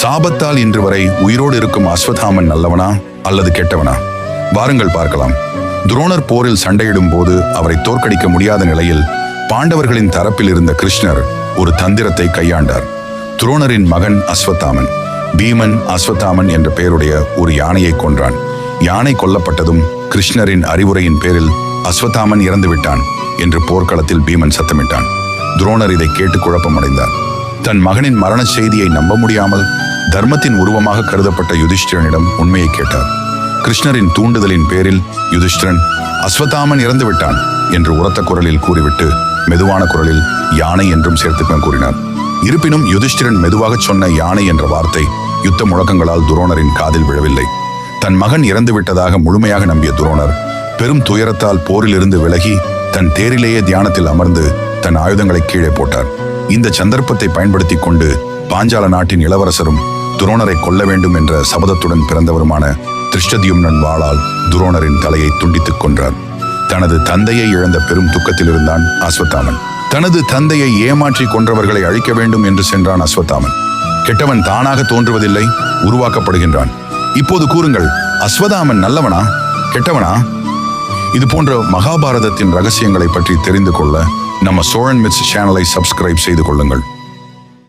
சாபத்தால் இன்று வரை உயிரோடு இருக்கும் அஸ்வதாமன் நல்லவனா அல்லது கெட்டவனா? வாருங்கள் பார்க்கலாம். துரோணர் போரில் சண்டையிடும் போது அவரை தோற்கடிக்க முடியாத நிலையில் பாண்டவர்களின் தரப்பில் இருந்த கிருஷ்ணர் ஒரு தந்திரத்தை கையாண்டார். துரோணரின் மகன் அஸ்வத்தாமன் பீமன் அஸ்வத்தாமன் என்ற பெயருடைய ஒரு யானையை கொன்றான். யானை கொல்லப்பட்டதும் கிருஷ்ணரின் அறிவுரையின் பேரில் அஸ்வத்தாமன் இறந்துவிட்டான் என்று போர்க்களத்தில் பீமன் சத்தமிட்டான். துரோணர் இதை கேட்டு குழப்பமடைந்தார். தன் மகனின் மரண செய்தியை நம்ப முடியாமல் தர்மத்தின் உருவமாக கருதப்பட்ட யுதிஷ்டிரனிடம் உண்மையை கேட்டார். கிருஷ்ணரின் தூண்டுதலின் பேரில் யுதிஷ்டிரன் அஸ்வத்தாமன் இறந்து விட்டான் என்று உரத்த குரலில் கூறிவிட்டு மெதுவான குரலில் யானை என்றும் சேர்த்துக்கன் கூறினார். இருப்பினும் யுதிஷ்டிரன் மெதுவாக சொன்ன யானை என்ற வார்த்தை யுத்த முழக்கங்களால் துரோணரின் காதில் விழவில்லை. தன் மகன் இறந்து விட்டதாக முழுமையாக நம்பிய துரோணர் பெரும் துயரத்தால் போரிலிருந்து விலகி தன் தேரிலேயே தியானத்தில் அமர்ந்து தன் ஆயுதங்களை கீழே போட்டார். இந்த சந்தர்ப்பத்தை பயன்படுத்தி கொண்டு பாஞ்சால நாட்டின் இளவரசரும் துரோணரை கொல்ல வேண்டும் என்ற சபதத்துடன் பிறந்தவருமான திருஷ்டதியும்னன் வாளால் துரோணரின் தலையை துண்டித்துக் கொன்றார். தனது தந்தையை இழந்த பெரும் துக்கத்தில் இருந்தான் அஸ்வத்தாமன். தனது தந்தையை ஏமாற்றி கொன்றவர்களை அழிக்க வேண்டும் என்று சென்றான் அஸ்வத்தாமன். கெட்டவன் தானாக தோன்றுவதில்லை உருவாக்கப்படுகின்றான். இப்போது கூறுங்கள் அஸ்வதாமன் நல்லவனா கெட்டவனா? இது போன்ற மகாபாரதத்தின் ரகசியங்களை பற்றி தெரிந்து கொள்ள நம்ம சோழன் மிட்ஸ் சேனலை சப்ஸ்கிரைப் செய்து கொள்ளுங்கள்.